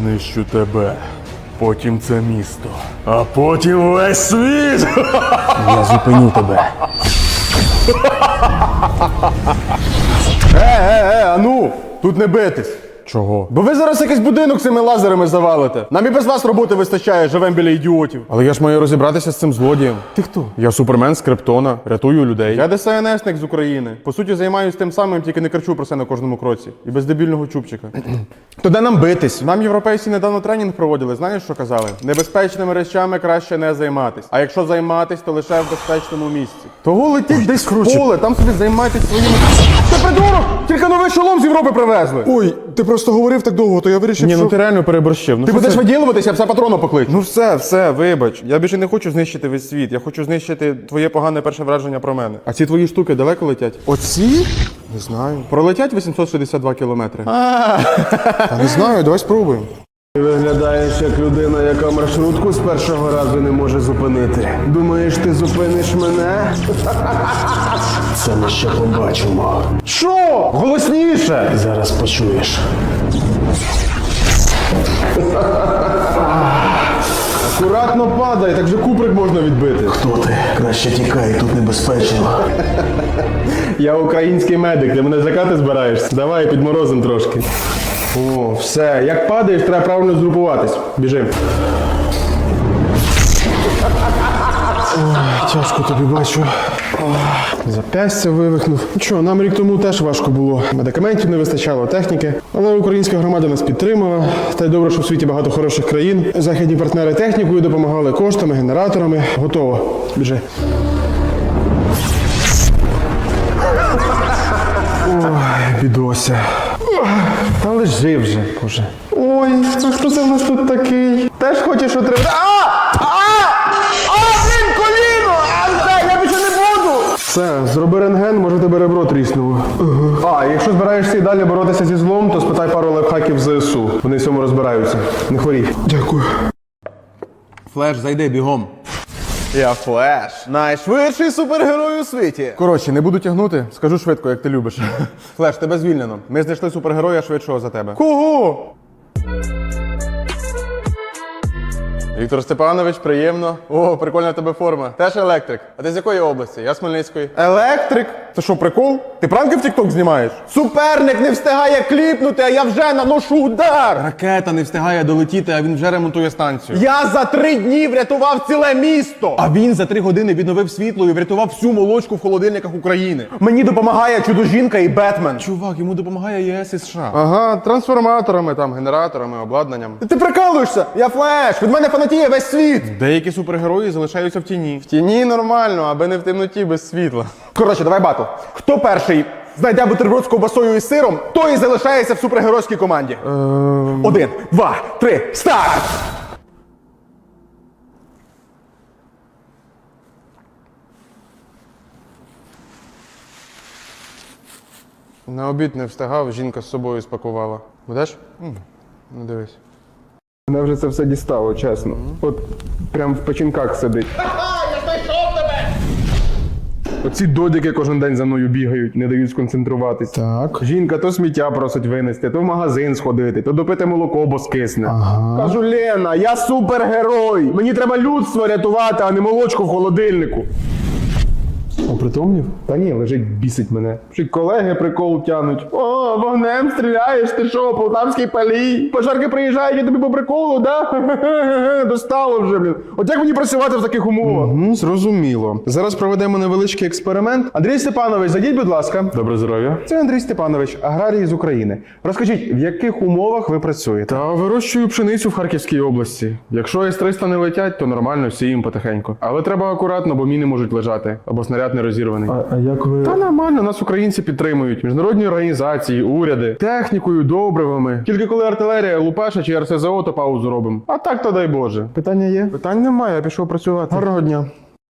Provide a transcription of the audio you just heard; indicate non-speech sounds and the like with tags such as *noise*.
Знищу тебе. Потім це місто. А потім весь світ. Я зупиню тебе. Е, е, е, а ну, тут не битись. Чого? Бо ви зараз якийсь будинок цими лазерами завалите. Нам і без вас роботи вистачає, живем біля ідіотів. Але я ж маю розібратися з цим злодієм. Ти хто? Я супермен з Криптона, рятую людей. Я ДСНСник з України. По суті, займаюся тим самим, тільки не кричу про це на кожному кроці. І без дебільного чубчика. То де нам битись? Нам європейці недавно тренінг проводили. Знаєш, що казали? Небезпечними речами краще не займатись. А якщо займатись, то лише в безпечному місці. Того летіть десь в поле, там собі займайтесь своїми. Ти придурок! Тільки новий шолом з Європи привезли. Ой, ти просто говорив так довго, то я вирішив. Ні, ну що... ти реально переборщив. Ну, Ти будеш це? виділуватися, я все патрону покличу. Ну все, все, вибач. Я більше не хочу знищити весь світ. Я хочу знищити твоє погане перше враження про мене. А ці твої штуки далеко летять? Оці? Не знаю. Пролетять 862 кілометри. *laughs* Та не знаю, давай спробуємо. Ти виглядаєш як людина, яка маршрутку з першого разу не може зупинити. Думаєш, ти зупиниш мене? Це ми ще побачимо. Що? Голосніше! Зараз почуєш. Акуратно падає, так же куприк можна відбити. Хто ти? Краще тікай, тут небезпечно. Я український медик, ти мене злякати збираєшся? Давай підморозим трошки. О, все. Як падаєш, треба правильно згрупуватись. Біжи. Тяжко тобі бачу. Запястя вивихнув. Ну що, нам рік тому теж важко було. Медикаментів не вистачало, техніки. Але українська громада нас підтримала. Та й добре, що в світі багато хороших країн. Західні партнери технікою допомагали коштами, генераторами. Готово. Біжи. Ой, бідося. Та лежи вже, боже. Ой, а хто це в нас тут такий? Теж хочеш отримати. Ребро тріснуло. А, якщо збираєшся і далі боротися зі злом, то спитай пару лайфхаків з ЗСУ. Вони в цьому розбираються. Не хворій. Дякую. Флеш, зайди бігом. Я Флеш, найшвидший супергерой у світі. Коротше, не буду тягнути, скажу швидко, як ти любиш. *laughs* Флеш, тебе звільнено. Ми знайшли супергероя швидшого за тебе. Кого? Віктор Степанович, приємно. О, прикольна в тебе форма. Теж електрик. А ти з якої області? Я з Хмельницької. Електрик? Це що, прикол? Ти пранки в Тікток знімаєш? Суперник не встигає кліпнути, а я вже наношу удар. Ракета не встигає долетіти, а він вже ремонтує станцію. Я за три дні врятував ціле місто. А він за три години відновив світло і врятував всю молочку в холодильниках України. Мені допомагає чудо-жінка і Бетмен. Чувак, йому допомагає ЄС і США. Ага, трансформаторами, там, генераторами, обладнанням. Ти прикалуєшся? Я флеш. Від мене фанатіє весь світ. Деякі супергерої залишаються в тіні. В тіні нормально, аби не в темноті без світла. Коротше, давай батл. Хто перший знайде бутерброд з ковбасою і сиром, той і залишається в супергеройській команді. Один, два, три, старт! На обід не встигав, жінка з собою спакувала. Будеш? Ну дивись. Мене вже це все дістало, чесно. От прям в печінках сидить. Я знайшов тебе! Оці додики кожен день за мною бігають, не дають сконцентруватись. Так. Жінка то сміття просить винести, то в магазин сходити, то допити молоко, бо скисне. Кажу, Лена, я супергерой. Мені треба людство рятувати, а не молочку в холодильнику. Опритомнів? Та ні, лежить, бісить мене. Й колеги прикол тянуть. О, вогнем стріляєш, ти що, полтавський палій? Пожарки приїжджають, я тобі по приколу, да? *laughs* Достало вже, блін. От як мені працювати в таких умовах? Ну, зрозуміло. Зараз проведемо невеличкий експеримент. Андрій Степанович, зайдіть, будь ласка. Добре здоров'я. Це Андрій Степанович, аграрій з України. Розкажіть, в яких умовах ви працюєте? Та вирощую пшеницю в Харківській області. Якщо С-300 не летять, то нормально сіємо потихеньку. Але треба акуратно, бо міни можуть лежати, або снаряд не розірваний. А як ви. Та нормально, нас українці підтримують. Міжнародні організації, уряди, технікою, добривами. Тільки коли артилерія лупаша чи РСЗО, то паузу робимо. А так то дай Боже. Питання є? Питань немає, я пішов працювати. Гарного дня.